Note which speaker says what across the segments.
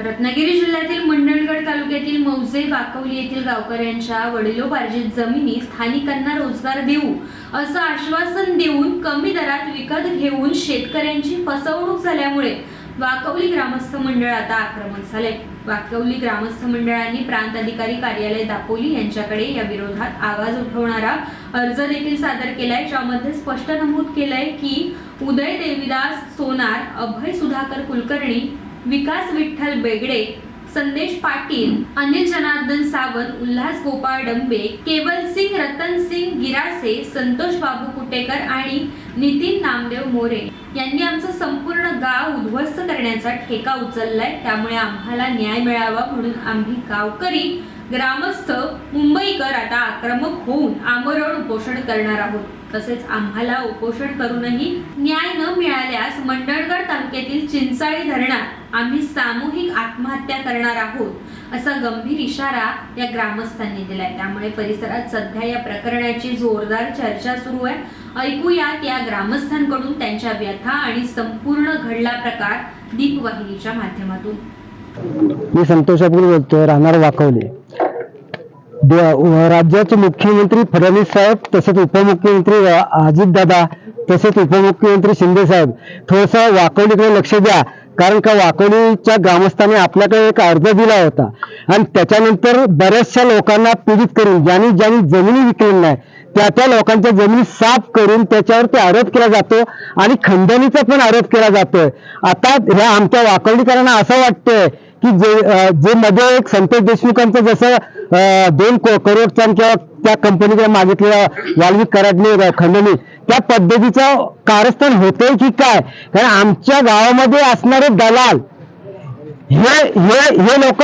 Speaker 1: रत्नागिरी जिल्ह्यातील मंडणगड तालुक्यातील मौजे वाकवली येथील गावकऱ्यांच्या वडिलोपार्जित जमिनी स्थानिकांना रोजगार देऊ असं आश्वासन देऊन कमी दरात विकत घेऊन शेतकऱ्यांची फसवणूक झाल्यामुळे वाकवली ग्रामस्थ मंडळ आता आक्रमक झाले वाकवली ग्रामस्थ मंडळाने प्रांत अधिकारी कार्यालय दापोली यांच्याकडे या विरोधात आवाज उठवणारा अर्ज देखील सादर केलाय ज्यामध्ये स्पष्ट नमूद केलंय की उदय देवीदास सोनार अभय सुधाकर कुलकर्णी विकास विठ्ठल बेगडे संदेश पाटील अनिल जनार्दन सावंत उल्हास गोपाळ डंबे केवल सिंग रतन सिंग गिरासे संतोष बाबू कुटेकर आणि नितीन नामदेव मोरे यांनी आमचं संपूर्ण गाव उद्ध्वस्त करण्याचा ठेका उचललाय. त्यामुळे आम्हाला न्याय मिळावा म्हणून आम्ही गावकरी ग्रामस्थ मुंबईकर आता आक्रमक होऊन आमरण उपोषण करणार आहोत. तसेच आम्हाला उपोषण करूनही न्याय न मिळाल्यास मंडळ येथील चिंचाळी धरणात आम्ही सामूहिक आत्महत्या करणार आहोत असा गंभीर इशारा या ग्रामस्थांनी दिलाय. त्यामुळे परिसरात सध्या या प्रकरणाची जोरदार चर्चा सुरू आहे. ऐकूयात या ग्रामस्थांकडून त्यांच्या व्यथा आणि संपूर्ण घडला प्रकार दीपवाहिनीच्या माध्यमातून.
Speaker 2: मी संतोष अपूर बोलतोय राहणार वाकवले. राज्याचे मुख्यमंत्री फडणवीस साहेब तसेच उपमुख्यमंत्री अजित दादा तसेच उपमुख्यमंत्री शिंदे साहेब थोडंसं वाकवलीकडे लक्ष द्या. कारण का वाकोलीच्या ग्रामस्थांनी आपल्याकडे एक अर्ज दिला होता. आणि त्याच्यानंतर बऱ्याचशा लोकांना पीडित करून ज्यांनी ज्यांनी जमिनी विकलेल्या नाही त्या त्या लोकांच्या जमिनी साफ करून त्याच्यावरती आरोप केला जातो आणि खंडणीचा पण आरोप केला जातोय. आता ह्या आमच्या वाकवणीकरांना असं वाटतंय की जे जे मध्ये एक संतोष देशमुखांचं जसं दोन को- करोडचा किंवा त्या कंपनीकडे मागितलेल्या वाल्मिक कराडने खंडणी त्या पद्धतीचा कारस्थान होतंय की काय? कारण आमच्या गावामध्ये असणारे दलाल हे हे हे लोक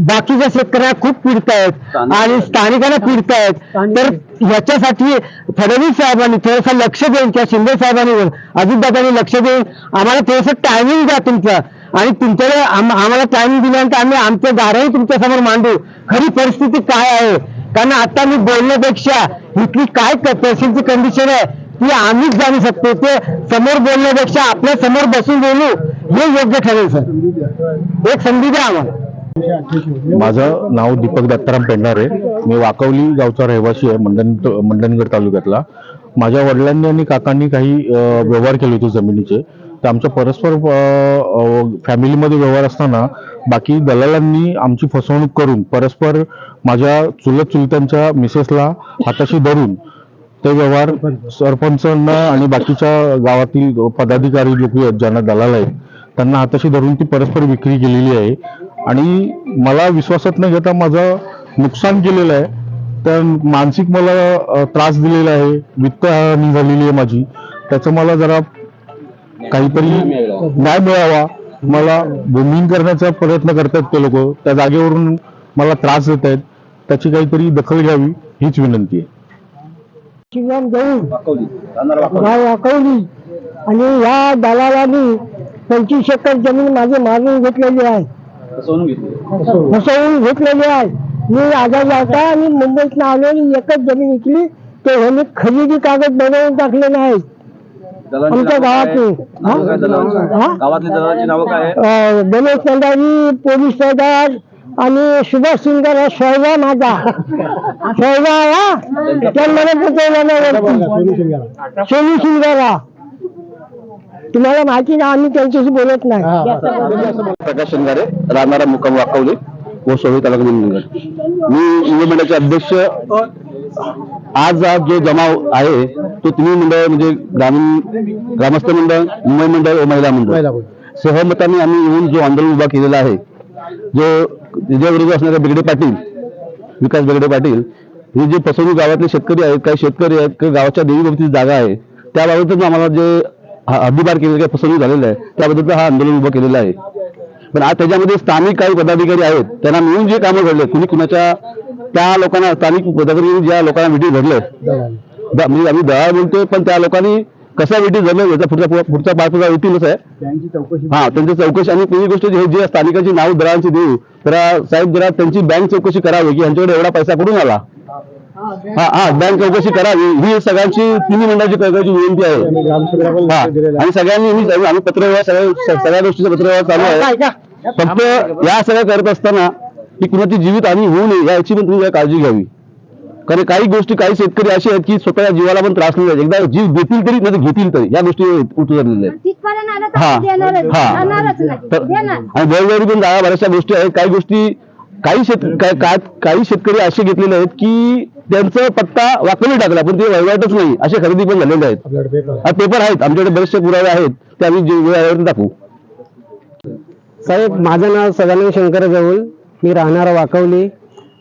Speaker 2: बाकीच्या शेतकऱ्यांना खूप पीडित आहेत आणि स्थानिकांना पीडित आहेत तर ह्याच्यासाठी फडणवीस साहेबांनी थोडंसं लक्ष देऊन किंवा शिंदे साहेबांनी अजितदादांनी लक्ष देऊन आम्हाला थोडंसं टायमिंग द्या तुमचं. आणि तुमच्याकडे आम- आम्हाला टाइम दिल्यानंतर आम्ही आमचे दारही तुमच्यासमोर मांडू. खरी परिस्थिती काय आहे? कारण आता मी बोलण्यापेक्षा इथली काय पेशंटची कंडिशन आहे ती आम्हीच जाणू शकतो. ते समोर बोलण्यापेक्षा आपल्यासमोर बसून बोलू हे योग्य ठरेल सर. एक संधी द्या आम्हाला.
Speaker 3: माझं नाव दीपक दत्ताराम पेंढारे. मी वाकवली गावचा रहिवासी आहे मंडन मंडनगड तालुक्यातला. माझ्या वडिलांनी आणि काकांनी काही व्यवहार केले होते जमिनीचे. तर आमच्या परस्पर फॅमिलीमध्ये व्यवहार असताना बाकी दलालांनी आमची फसवणूक करून परस्पर माझ्या चुलत चुलत्यांच्या मिसेसला हाताशी धरून ते व्यवहार सरपंचांना आणि बाकीच्या गावातील पदाधिकारी लोक आहेत ज्यांना दलाल आहेत त्यांना हाताशी धरून ती परस्पर विक्री केलेली आहे. आणि मला विश्वासात न घेता माझं नुकसान केलेलं आहे. तर मानसिक मला त्रास दिलेला आहे. वित्तहानी झालेली आहे माझी. त्याचं मला जरा काहीतरी न्याय मिळावा. मला भूमिहीन करण्याचा प्रयत्न करतात ते लोक. त्या जागेवरून मला त्रास देत आहेत. त्याची काहीतरी दखल घ्यावी हीच विनंती आहे.
Speaker 2: वाकवली. आणि ह्या दलालांनी पंचवीस एकर जमीन माझी मागून घेतलेली आहे. फसवून घेतलेली आहे. मी आजारी होता आणि मुंबईत आलो आणि एकच जमीन विकली ते ह्यांनी खरेदी कागद बनवून टाकलेले आहेत. आमच्या? हा?
Speaker 4: गावातले दलालाची नावं काय? आहे
Speaker 2: अं, गणेश नंदारी पोलीस सरदार आणि सुभाष सुंदर हा? शोभा माझा शोभा हा त्यांना सोनू सिंगारा तुम्हाला माहिती ना आम्ही त्यांच्याशी बोलत नाही.
Speaker 4: प्रकाश शंगारे राहणारा मुक्काम वाकवले व सोहई तालुका मी युवा मंडळाचे अध्यक्ष. आज हा जो जमाव आहे तो तिन्ही मंडळ म्हणजे ग्रामीण ग्रामस्थ मंडळ मुंबई मंडळ व महिला मंडळ. सहमताने आम्ही येऊन जो आंदोलन उभा केलेला आहे जो त्याच्या विरोधी असणारे बेगडे पाटील विकास बेगडे पाटील हे जे फसवणूक गावातले शेतकरी आहेत काही शेतकरी आहेत काही गावाच्या देवी जागा आहे त्याबाबतच आम्हाला जे हद्दीपार केलेलं काही फसवणूक झालेलं आहे त्याबद्दलचं हा आंदोलन उभं केलेलं आहे. पण आज त्याच्यामध्ये स्थानिक काही पदाधिकारी आहेत त्यांना मिळून जे कामं घडले कुणी कुणाच्या त्या लोकांना स्थानिक पदाधिकारी ज्या लोकांना मिटिंग घडले म्हणजे आम्ही दळा बोलतोय पण त्या लोकांनी कसा मिटिंग घडलं याचा पुढचा पुढचा पाठपुरा येतीलच आहे. हा त्यांची चौकशी आणि पहिली गोष्ट जे जे स्थानिकांची नाव दरांची देऊ तर साहेब जरा त्यांची बँक चौकशी करावी की यांच्याकडे एवढा पैसा कुठून आला? हा हा बँक चौकशी करावी ही सगळ्यांची तिन्ही मंडळाची चौकशी विनंती आहे. हा आणि सगळ्यांनी मी आम्ही पत्रव्यवहार सगळ्या सगळ्या गोष्टीचा पत्रव्यवहार चालू आहे. फक्त या सगळ्या करत असताना की कुणाची जीवित हानी होऊ नये याची पण तुम्ही काळजी घ्यावी. कारण काही गोष्टी काही शेतकरी असे आहेत की स्वतःच्या जीवाला पण त्रास नाही. एकदा जीव देतील तरी नाही घेतील तरी. या गोष्टी उतरलेल्या आहेत. हा. हा. तर आणि वेगवेगळी पण दहा बऱ्याचशा गोष्टी आहेत. काही गोष्टी काही शेत काही शेतकरी असे घेतलेले आहेत की त्यांचा पत्ता वाकवून टाकला पण ते वहिवाटच नाही. असे खरेदी पण झालेले आहेत. हा पेपर आहेत. आमच्याकडे बरेचसे पुरावे आहेत. ते आम्ही जे वेळ आल्यावर दाखवू.
Speaker 2: साहेब माझं नाव सदानंद शंकर जवळ मी राहणार वाकवली.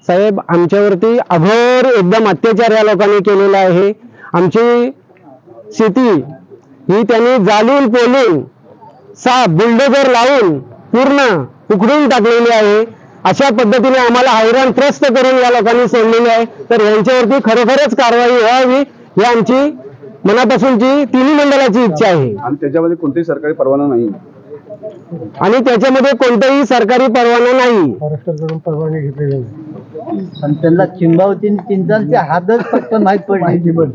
Speaker 2: साहेब आमच्यावरती अघोर एकदम अत्याचार या लोकांनी केलेला आहे. आमची शेती ही त्यांनी जाळून पोलून सा बुलडोजर लावून पूर्ण उखडून टाकलेली आहे. अशा पद्धतीने आम्हाला हैराण त्रस्त करून या लोकांनी सोडलेले आहे. तर यांच्यावरती खरोखरच कारवाई व्हावी ही आमची मनापासूनची तिन्ही मंडळाची इच्छा आहे.
Speaker 4: आणि त्याच्यामध्ये कोणतेही सरकारी परवाना नाही.
Speaker 2: आणि त्याच्यामध्ये कोणताही सरकारी परवाना नाही.
Speaker 5: आणि त्यांना चिंबावती चिंचांचे हातच फक्त माहीत पडले.